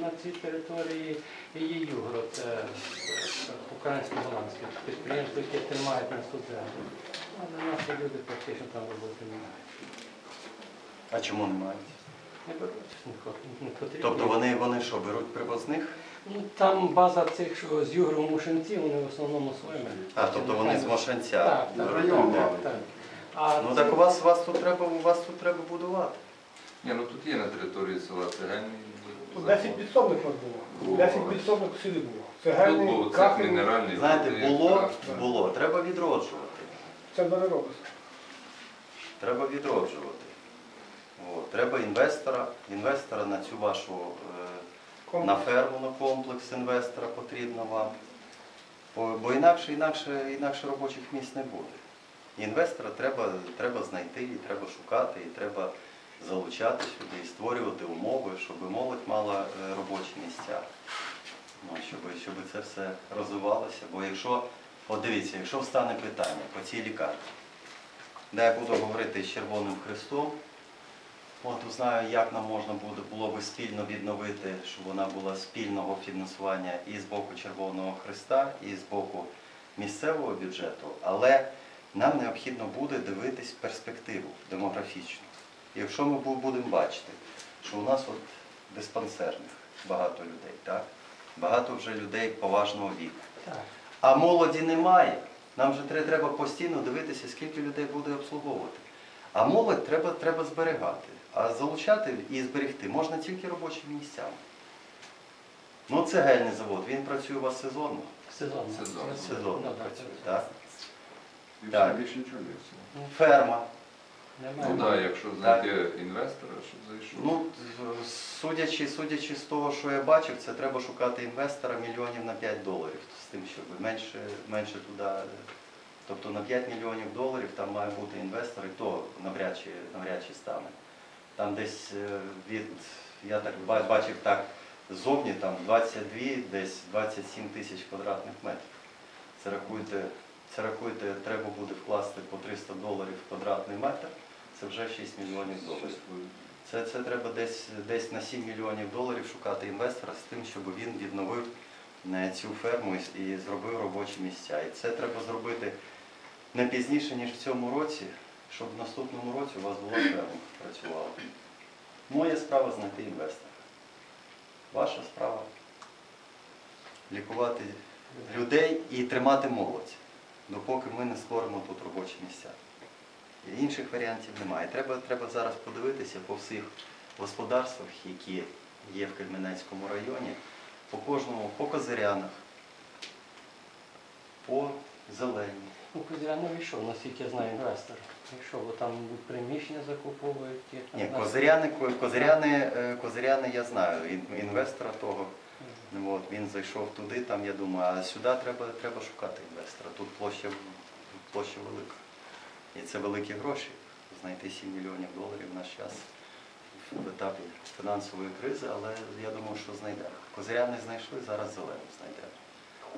на цій території і є Югород, е, українсько-голландське підприємство, яке тримає нас тут землю. Але наші люди практично там роботи не мають. А чому не мають? Не беруть, не не потрібно. Тобто вони, вони що, беруть привозних? Ну, там база цих, що з Югром Мушенці, вони в основному своїми. А, тобто вони з Мошенця. Так, так, беруть, так, так. так, так. А Ну це- так у вас, у вас тут треба, у вас тут треба будувати. Ні, ну тут є на території села Цегельний. Тут 10 підсобних у нас було. 10 підсобних селі було. Тут Цегельний, був цех кахель, мінеральний. Знаєте, було, було, треба відроджувати. це зараз робиться. Треба відроджувати. От. Треба інвестора, інвестора на цю вашу е, на ферму, на комплекс інвестора потрібно вам. Бо, бо інакше, інакше, інакше робочих місць не буде. Інвестора треба, треба знайти, і треба шукати, і треба залучати сюди, і створювати умови, щоб молодь мала е, робочі місця. Ну, щоб, щоб це все розвивалося. Бо якщо, от дивіться, якщо встане питання по цій лікарні, де я буду говорити з Червоним Христом, От знаю, як нам можна буде, було би спільно відновити, щоб вона була спільного фінансування і з боку Червоного Христа, і з боку місцевого бюджету, але нам необхідно буде дивитись перспективу демографічну. І Якщо ми будемо бачити, що у нас от диспансерних багато людей, так? багато вже людей поважного віку, Так. а молоді немає. Нам же тре- треба постійно дивитися, скільки людей буде обслуговувати. А молодь треба, треба зберігати. А залучати і зберегти можна тільки робочими місцями. Ну, цегельний завод, він працює у вас сезонно. Сезонно. Сезонно. Сезонно Ну, да, працює, так? І Так. більше нічого не все. Ферма. Немає. Ну так, якщо знайти інвестора, щоб зайшов. Ну, судячи, судячи з того, що я бачив, це треба шукати інвестора мільйонів на 5 доларів з тим, щоб менше, менше туди. Тобто на 5 мільйонів доларів там має бути інвестор, і то навряд чи, навряд чи стане. Там десь е, від, я так бачив так, ззовні там 22, десь 27 тисяч квадратних метрів. Це рахуйте, це рахуйте, треба буде вкласти по 300 доларів в квадратний метр, це вже 6 мільйонів доларів. Це, це треба десь, десь на 7 мільйонів доларів шукати інвестора з тим, щоб він відновив е, цю ферму і, і зробив робочі місця. І це треба зробити не пізніше, ніж в цьому році, щоб в наступному році у вас була ферма працювала. Моя справа знайти інвестора. Ваша справа лікувати людей і тримати молодь, допоки ми не створимо тут робочі місця. І Інших варіантів немає. Треба, треба зараз подивитися по всіх господарствах, які є в Кельменецькому районі, по кожному, по козирянах, по зелені. Ну, Козиряно війшов, наскільки я знаю, інвестор. Війшов, бо там приміщення закуповують. Ні, козиряни, козиряни, е, козиряни я знаю, інвестора того. Ну, От, він зайшов туди, там я думаю, а сюди треба, треба шукати інвестора. Тут площа, площа велика. І це великі гроші. Знайти 7 мільйонів доларів в наш час в етапі фінансової кризи, але я думаю, що знайдемо. Козиряни знайшли, зараз зелену знайдемо.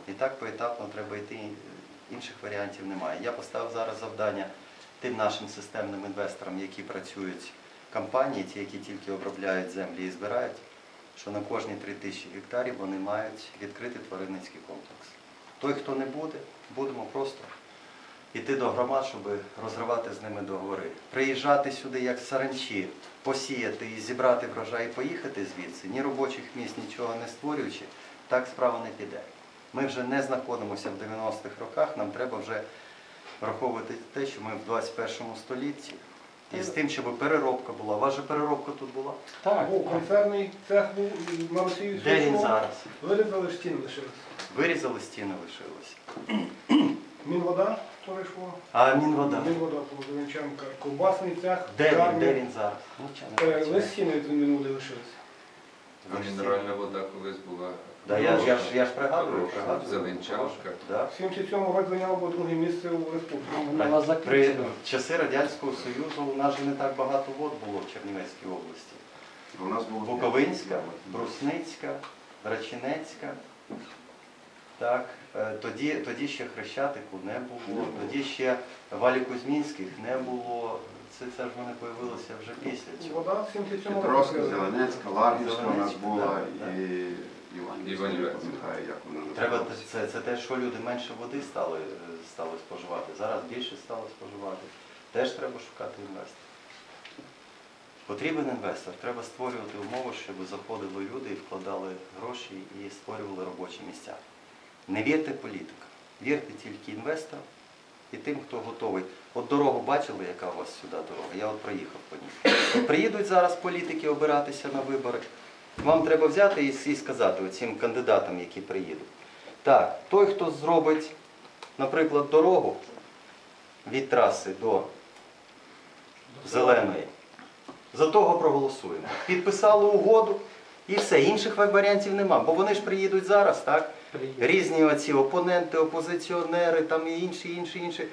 І так поетапно треба йти, інших варіантів немає. Я поставив зараз завдання тим нашим системним інвесторам, які працюють в компанії, ті, які тільки обробляють землі і збирають, що на кожні 3 тисячі гектарів вони мають відкрити тваринницький комплекс. Той, хто не буде, будемо просто йти до громад, щоб розривати з ними договори. Приїжджати сюди як саранчі, посіяти і зібрати врожай і поїхати звідси, ні робочих місць, нічого не створюючи, так справа не піде. Ми вже не знаходимося в 90-х роках, нам треба вже враховувати те, що ми в 21 столітті. І з тим, щоб переробка була. У вас же переробка тут була? Так, Був концерний цех був на Росію Де він зараз? Вирізали стіни лишилися. Вирізали стіни, лишилися. Мінвода теж йшло. А Мінвода? Мінвода було Зеленченка. Ковбасний цех. Де він? Де він зараз? Нічого не Е. Лист стіни від Мінводи лишилися. А мінеральна вода колись була. Да, я, ж- я, ж, я ж пригадую, пригадую. Зеленчавка. Да. В 77 році зайняло було друге місце у республіці. Вона При закінчена. часи Радянського Союзу у нас же не так багато вод було в Чернівецькій області. У нас було Буковинська, Брусницька, Рачинецька. Так, е, тоді, тоді ще Хрещатику не було, тоді ще Валі Кузьмінських не було. Це, це ж вони появилися вже після цього. Вода 77 Петровська. Зеленецька, Ларгівська у нас Зеленецька, була да, і Іванівська, Іванівська. пам'ятаю, як вона Треба називалася. це, це те, що люди менше води стали, е, стали споживати. Зараз більше стали споживати. Теж треба шукати інвестора. Потрібен інвестор. Треба створювати умови, щоб заходили люди і вкладали гроші і створювали робочі місця. Не вірте політикам, вірте тільки інвесторам і тим, хто готовий. От дорогу бачили, яка у вас сюди дорога? Я от проїхав по ній. От приїдуть зараз політики обиратися на вибори. Вам треба взяти і сказати оцим кандидатам, які приїдуть. Так, той, хто зробить, наприклад, дорогу від траси до зеленої, за того проголосуємо. Підписали угоду і все. Інших варіантів нема. Бо вони ж приїдуть зараз, так? Різні оці опоненти, опозиціонери, там і інші, інші, інші.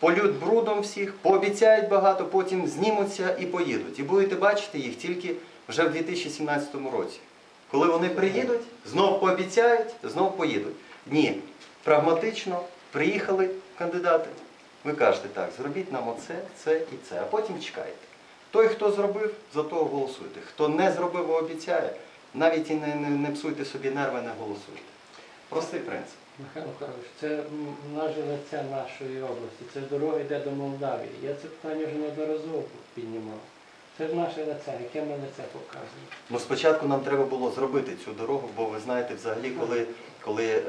Полють брудом всіх, пообіцяють багато, потім знімуться і поїдуть. І будете бачити їх тільки вже в 2017 році. Коли вони приїдуть, знов пообіцяють, знов поїдуть. Ні, прагматично приїхали кандидати. Ви кажете так, зробіть нам оце, це і це, а потім чекайте. Той, хто зробив, за того голосуйте. Хто не зробив, обіцяє, навіть і не, не, не псуйте собі нерви, не голосуйте. Простий принцип. Михайло Михайлович, це наше лице нашої області, це ж дорога йде до Молдавії. Я це питання вже неодноразово піднімав. Це ж наше лице, яке ми лице показуємо. Ну, спочатку нам треба було зробити цю дорогу, бо ви знаєте, взагалі, коли, коли е,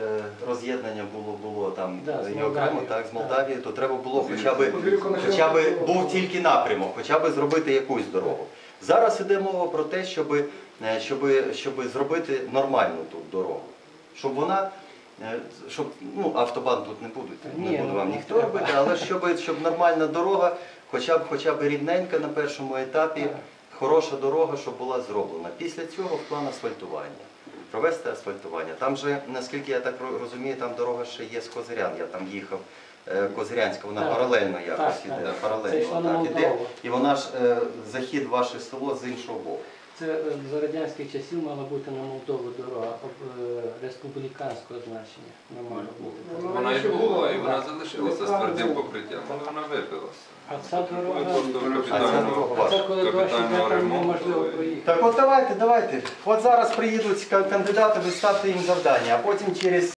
роз'єднання було, було там Да, з і окремо, Молдавією. так, з Молдавії, то треба було хоча б, хоча б був тільки напрямок, хоча б зробити якусь дорогу. Зараз іде мова про те, щоб, е, щоб, щоб зробити нормальну тут дорогу. Щоб вона, е, щоб, ну, автобан тут не будуть, Ні, не буде ну, вам не ніхто треба. робити, але щоб, щоб нормальна дорога, хоча б, хоча б рівненька на першому етапі, Так. хороша дорога, щоб була зроблена. Після цього в план асфальтування. Провести асфальтування. Там же, наскільки я так розумію, там дорога ще є з Козирян. Я там їхав. е, Козирянська, вона Так. паралельно якось Так, іде. так. Паралельно, так, іде. І вона ж е, захід в ваше село з іншого боку. Це е, за радянських часів мала бути на Молдову дорога об- е, республіканського значення. Не мала бути. Ну, Вона і була, і вона залишилася з твердим покриттям, але вона випилася. А ця дорога, Коли це дощ неможливо проїхати. Так от давайте, давайте. От зараз приїдуть кандидати, ви ставте їм завдання, а потім через